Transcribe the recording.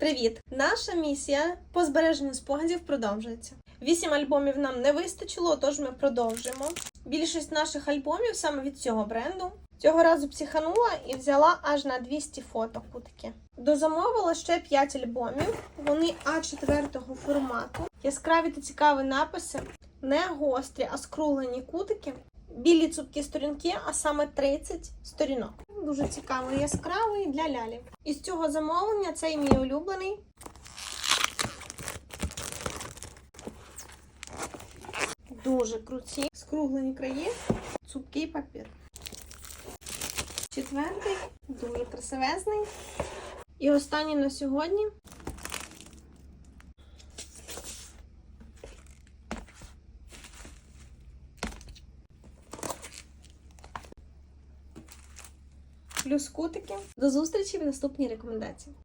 Привіт! Наша місія по збереженню спогадів продовжується. Вісім альбомів нам не вистачило, тож ми продовжимо. Більшість наших альбомів саме від цього бренду. Цього разу психанула і взяла аж на 200 фото кутики. Дозамовила ще 5 альбомів. Вони А4 формату. Яскраві та цікаві написи, не гострі, а скруглені кутики. Білі цупкі сторінки, а саме 30 сторінок. Дуже цікавий, яскравий для лялів. Із цього замовлення цей мій улюблений. Дуже круті, скруглені краї, цупкий папір. Четвертий, дуже красивезний. І останній на сьогодні. Плюс кутики. До зустрічі в наступній рекомендації.